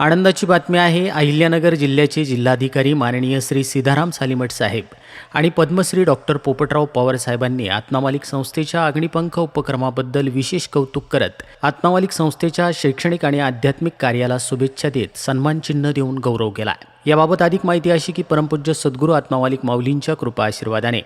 आनंदाची बातमी आहे अहिल्यानगर जिल्ह्याचे जिल्हाधिकारी माननीय श्री सिधाराम सालीमठ साहेब आणि पद्मश्री डॉक्टर पोपटराव पवार साहेबांनी आत्मामालिक संस्थेच्या अग्निपंख उपक्रमाबद्दल विशेष कौतुक करत आत्मामालिक संस्थेच्या शैक्षणिक आणि आध्यात्मिक कार्याला शुभेच्छा देत सन्मानचिन्ह देऊन गौरव केला याबाबत अधिक माहिती अशी की परमपूज्य सद्गुरू आत्मामालिक माऊलींच्या कृपा आशीर्वादाने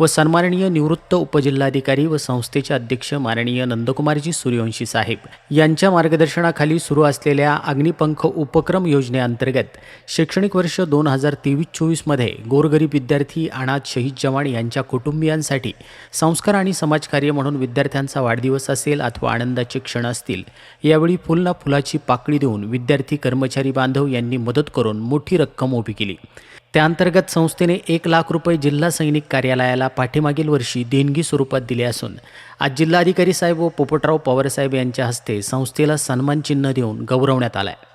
व सन्माननीय निवृत्त उपजिल्हाधिकारी व संस्थेचे अध्यक्ष माननीय नंदकुमारजी सूर्यवंशी साहेब यांच्या मार्गदर्शनाखाली सुरू असलेल्या अग्निपंख उपक्रम योजनेअंतर्गत शैक्षणिक वर्ष दोन हजार तेवीस चोवीसमध्ये गोरगरीब विद्यार्थी अनाथ शहीद जवान यांच्या कुटुंबियांसाठी संस्कार आणि समाजकार्य म्हणून विद्यार्थ्यांचा वाढदिवस असेल अथवा आनंदाचे क्षण असतील यावेळी फुलना फुलाची पाकळी देऊन विद्यार्थी कर्मचारी बांधव यांनी मदत करून मोठी रक्कम उभी केली. त्याअंतर्गत संस्थेने एक लाख रुपये जिल्हा सैनिक कार्यालयाला पाठीमागील वर्षी देणगी स्वरूपात दिले असून आज जिल्हाधिकारी साहेब व पोपटराव पवारसाहेब यांच्या हस्ते संस्थेला सन्मानचिन्ह देऊन गौरवण्यात आलं आहे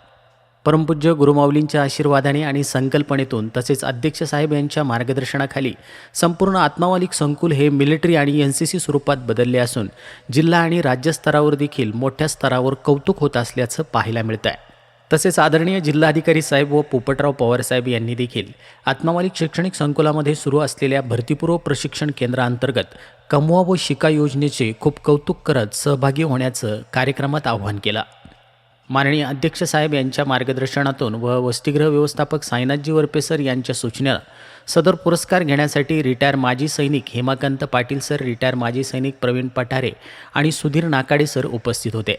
परमपूज्य गुरुमाऊलींच्या आशीर्वादाने आणि संकल्पनेतून तसेच अध्यक्ष साहेब यांच्या मार्गदर्शनाखाली संपूर्ण आत्मावालिक संकुल हे मिलिटरी आणि एन सी सी स्वरूपात बदलले असून जिल्हा आणि राज्यस्तरावर देखील मोठ्या स्तरावर कौतुक होत असल्याचं पाहायला मिळतं आहे तसेच आदरणीय जिल्हाधिकारी साहेब व पोपटराव पवारसाहेब यांनी देखील आत्मावालिक शैक्षणिक संकुलामध्ये सुरू असलेल्या भरतीपूर्व प्रशिक्षण केंद्राअंतर्गत कमवा व शिका योजनेचे खूप कौतुक करत सहभागी होण्याचं कार्यक्रमात आवाहन केलं. माननीय अध्यक्ष साहेब यांच्या मार्गदर्शनातून व वसतिगृह व्यवस्थापक साईनाथजी वरपेसर यांच्या सूचनेला सदर पुरस्कार घेण्यासाठी रिटायर माजी सैनिक हेमाकांत पाटील सर रिटायर माजी सैनिक प्रवीण पठारे आणि सुधीर नाकाडे सर उपस्थित होते.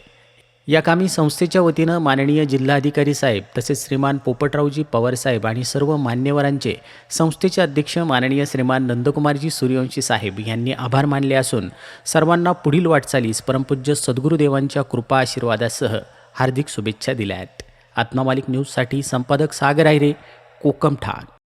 या कामी संस्थेच्या वतीनं माननीय जिल्हाधिकारी साहेब तसेच श्रीमान पोपटरावजी पवारसाहेब आणि सर्व मान्यवरांचे संस्थेचे अध्यक्ष माननीय श्रीमान नंदकुमारजी सूर्यवंशी साहेब यांनी आभार मानले असून सर्वांना पुढील वाटचालीस परमपूज्य सद्गुरुदेवांच्या कृपा आशीर्वादासह हार्दिक शुभेच्छा दिल्या आहेत. आत्मामालिक न्यूजसाठी संपादक सागर आहिरे कोकम ठाण.